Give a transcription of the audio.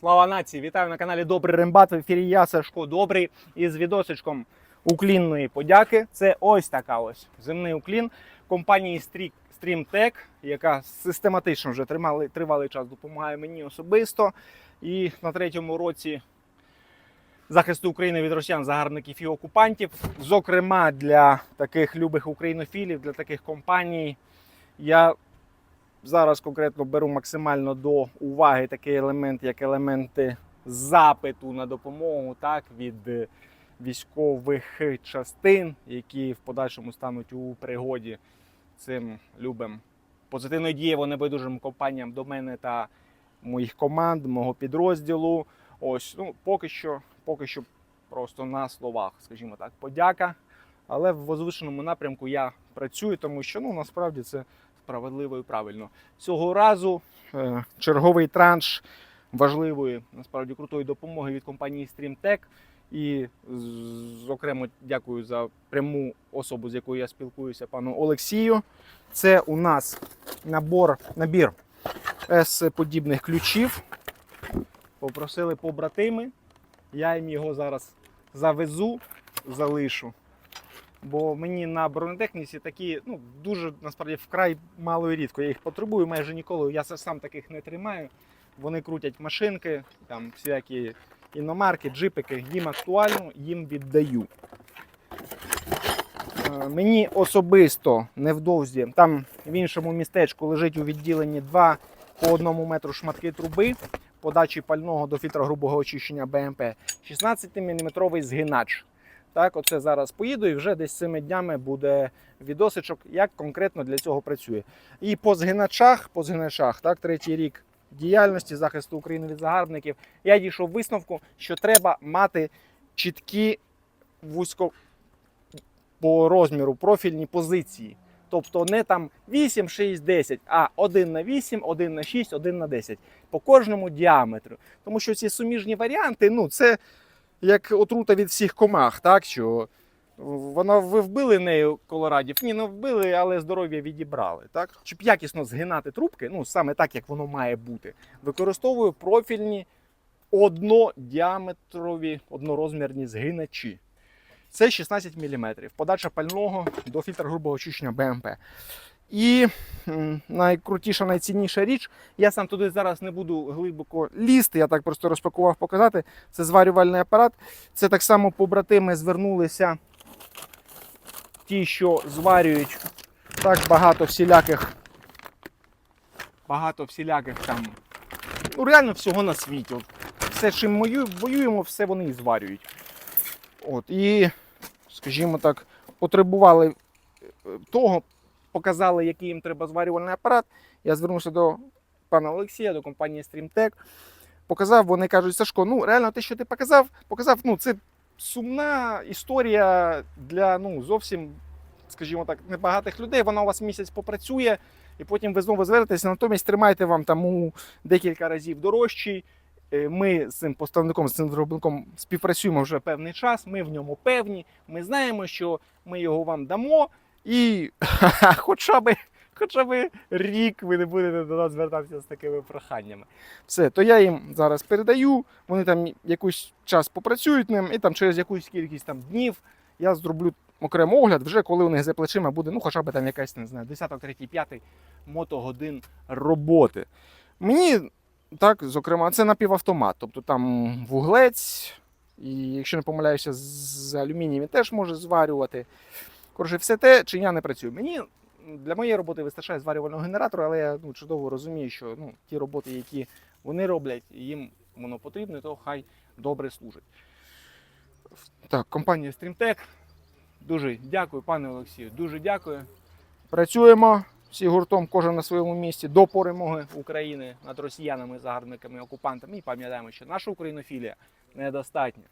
Слава нації! Вітаю на каналі Добрий Рембат. В ефірі я Сашко Добрий із відосичком уклінної подяки. Це ось така ось земний уклін компанії StreamTech, яка систематично вже тримали, тривалий час допомагає мені особисто. І на третьому році захисту України від росіян, загарбників і окупантів. Зокрема, для таких любих українофілів, для таких компаній. Я зараз конкретно беру максимально до уваги такий елемент, як елементи запиту на допомогу так, від е, військових частин, які в подальшому стануть у пригоді цим любим позитивно дієво небайдужим компаніям до мене та моїх команд, мого підрозділу. Ось, ну, поки що, поки що просто на словах, скажімо так, подяка. Але в возвишеному напрямку я працюю, тому що ну насправді це справедливо і правильно. Цього разу е, черговий транш важливої, насправді крутої допомоги від компанії StreamTech. І, з- зокрема, дякую за пряму особу, з якою я спілкуюся, пану Олексію. Це у нас набор, набір С-подібних ключів. Попросили побратими. Я їм його зараз завезу, залишу. Бо мені на бронетехніці такі ну, дуже насправді вкрай мало і рідко. Я їх потребую майже ніколи. Я сам таких не тримаю. Вони крутять машинки, там всякі іномарки, джипики. Їм актуально, їм віддаю. Е, Мені особисто невдовзі, там в іншому містечку лежить у відділенні два по одному метру шматки труби подачі пального до фільтра грубого очищення БМП. 16-мм згинач. Так, оце зараз поїду і вже десь цими днями буде відосичок, як конкретно для цього працює. І по згиначах, по згиначах, так, третій рік діяльності захисту України від загарбників, я дійшов висновку, що треба мати чіткі вузько по розміру профільні позиції. Тобто не там 8, 6, 10, а 1 на 8, 1 на 6, 1 на 10 по кожному діаметру. Тому що ці суміжні варіанти, ну це як отрута від всіх комах, так що вона ви вбили нею колорадів? Ні, не вбили, але здоров'я відібрали. Так? Щоб якісно згинати трубки, ну саме так, як воно має бути, використовую профільні однодіаметрові однорозмірні згиначі. Це 16 мм. Подача пального до фільтра грубого очищення БМП. І найкрутіша, найцінніша річ, я сам туди зараз не буду глибоко лізти, я так просто розпакував показати. Це зварювальний апарат. Це так само побратими звернулися ті, що зварюють так багато всіляких. Багато всіляких там. Ну, реально всього на світі. От все, чим ми воюємо, все вони і зварюють. От, і, скажімо так, потребували е, того, показали, який їм треба зварювальний апарат. Я звернувся до пана Олексія, до компанії StreamTech. Показав, вони кажуть, Сашко, ну реально те, що ти показав, показав, ну це сумна історія для ну, зовсім, скажімо так, небагатих людей. Вона у вас місяць попрацює, і потім ви знову звернетеся. Натомість тримайте вам там у декілька разів дорожчий. Е, Ми з цим поставником, з цим виробником співпрацюємо вже певний час. Ми в ньому певні. Ми знаємо, що ми його вам дамо, і хоча б, хоча б рік ви не будете до нас звертатися з такими проханнями. Все, то я їм зараз передаю. Вони там якийсь час попрацюють ним, і там через якусь кількість там днів я зроблю окремо огляд, вже коли у них за плечима буде, ну хоча б там якась, не знаю, 10, 3, 5 мотогодин роботи. Мені так, зокрема, це напівавтомат. Тобто там вуглець, і якщо не помиляюся, з алюмінієм теж може зварювати. Коротше, все те, чи я не працюю. Мені для моєї роботи вистачає зварювального генератора, але я ну, чудово розумію, що ну, ті роботи, які вони роблять, їм воно потрібно, то хай добре служить. Так, компанія StreamTech. Дуже дякую, пане Олексію. Дуже дякую. Працюємо всі гуртом, кожен на своєму місці до перемоги України над росіянами, загарбниками, окупантами. І пам'ятаємо, що наша українофілія недостатня.